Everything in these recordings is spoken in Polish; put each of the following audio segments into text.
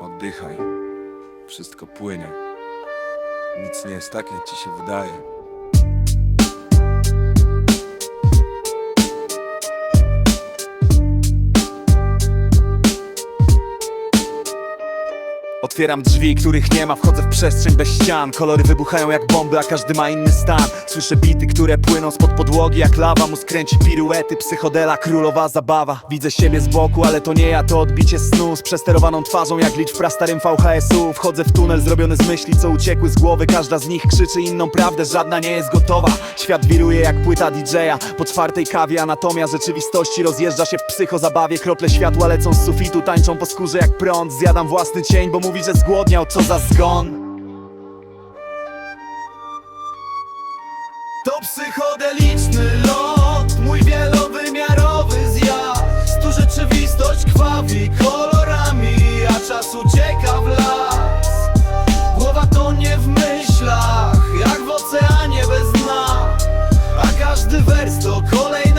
Oddychaj. Wszystko płynie. Nic nie jest tak, jak ci się wydaje. Otwieram drzwi, których nie ma, wchodzę w przestrzeń bez ścian. Kolory wybuchają jak bomby, a każdy ma inny stan. Słyszę bity, które płyną spod podłogi jak lawa. Mózg kręci piruety, psychodela, królowa zabawa. Widzę siebie z boku, ale to nie ja, to odbicie snu. Z przesterowaną twarzą jak licz w prastarym VHS-u Wchodzę w tunel zrobiony z myśli, co uciekły z głowy. Każda z nich krzyczy inną prawdę, żadna nie jest gotowa. Świat wiruje jak płyta DJ-a Po czwartej kawie anatomia rzeczywistości rozjeżdża się w psychozabawie. Krople światła lecą z sufitu, tańczą po skórze jak prąd. Zjadam własny cień, bo mówi, że zgłodniał, co za zgon? To psychodeliczny lot, mój wielowymiarowy zjazd. Tu rzeczywistość krwawi kolorami, a czas ucieka w las. Głowa tonie w myślach, jak w oceanie bez dna. A każdy wers to kolejna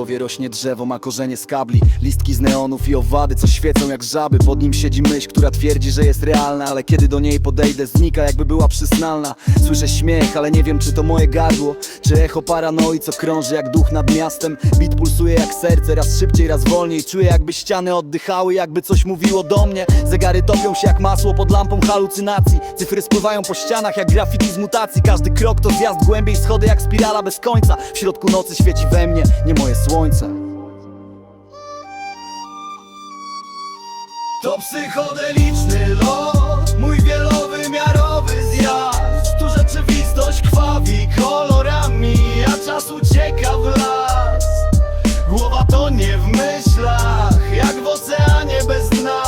głowie rośnie drzewo, ma korzenie z kabli Listki z neonów i owady, co świecą jak żaby. Pod nim siedzi myśl, która twierdzi, że jest realna Ale kiedy do niej podejdę, znika jakby była przysnalna. Słyszę śmiech, ale nie wiem czy to moje gardło Czy echo paranoi, co krąży jak duch nad miastem. Bit pulsuje jak serce, raz szybciej, raz wolniej. Czuję jakby ściany oddychały, jakby coś mówiło do mnie. Zegary topią się jak masło pod lampą halucynacji. Cyfry spływają po ścianach jak graffiti z mutacji. Każdy krok to zjazd głębiej, schody jak spirala bez końca. W środku nocy świeci we mnie, nie moje słońce. To psychodeliczny lot, mój wielowymiarowy zjazd. Tu rzeczywistość krwawi kolorami, a czas ucieka w las. Głowa tonie w myślach, jak w oceanie bez dna.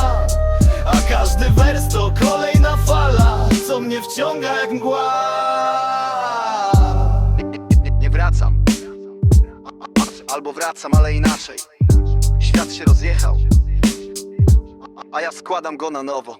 A każdy wers to kolejna fala, co mnie wciąga jak mgła Albo wracam, ale inaczej. Świat się rozjechał A ja składam go na nowo